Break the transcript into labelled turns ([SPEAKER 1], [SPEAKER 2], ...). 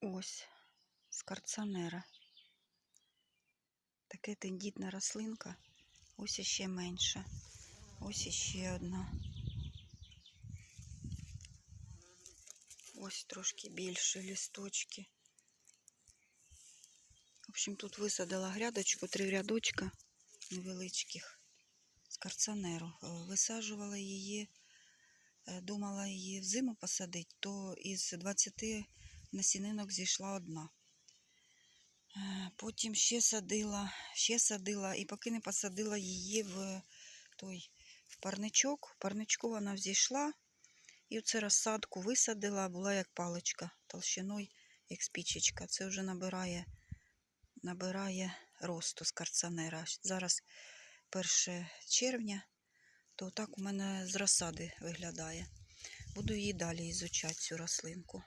[SPEAKER 1] ось скарцанера. Таке тендітна рослинка. Ось іще менша. Ось іще одна. Ось трошки більше лісточки. В общем, тут висадила грядочку, три рядочка невеличких з карцанеру. Е, Висаджувала її, е, думала її взиму посадити, то із 20 насінинок зійшла одна. Е, Потім ще садила, ще садила, і поки не посадила її в той в парничок, парничку вона взійшла, і оце розсадку висадила, була як паличка толщиною, як спічечка. Це вже набирає, набирає росту з карцанера. Зараз 1 червня, то так у мене з розсади виглядає. Буду її далі ізучати, цю рослинку.